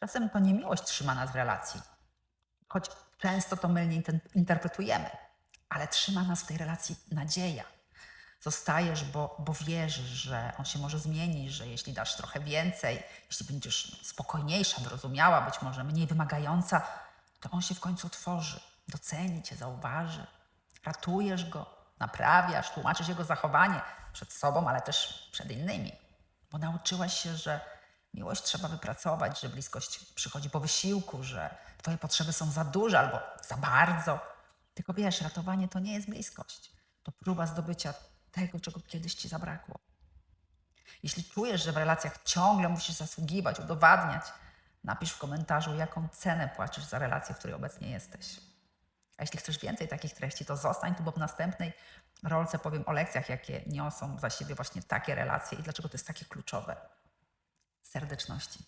Czasem to nie miłość trzyma nas w relacji, choć często to mylnie interpretujemy, ale trzyma nas w tej relacji nadzieja. Zostajesz, bo, bo wierzysz, że on się może zmienić, że jeśli dasz trochę więcej, jeśli będziesz spokojniejsza, wyrozumiała, być może mniej wymagająca, to on się w końcu otworzy, doceni cię, zauważy. Ratujesz go, naprawiasz, tłumaczysz jego zachowanie przed sobą, ale też przed innymi. Bo nauczyłaś się, że miłość trzeba wypracować, że bliskość przychodzi po wysiłku, że twoje potrzeby są za duże albo za bardzo. Tylko wiesz, ratowanie to nie jest bliskość. To próba zdobycia tego, czego kiedyś ci zabrakło. Jeśli czujesz, że w relacjach ciągle musisz zasługiwać, udowadniać, napisz w komentarzu, jaką cenę płacisz za relację, w której obecnie jesteś. A jeśli chcesz więcej takich treści, to zostań tu, bo w następnej rolce powiem o lekcjach, jakie niosą za siebie właśnie takie relacje i dlaczego to jest takie kluczowe. Serdeczności.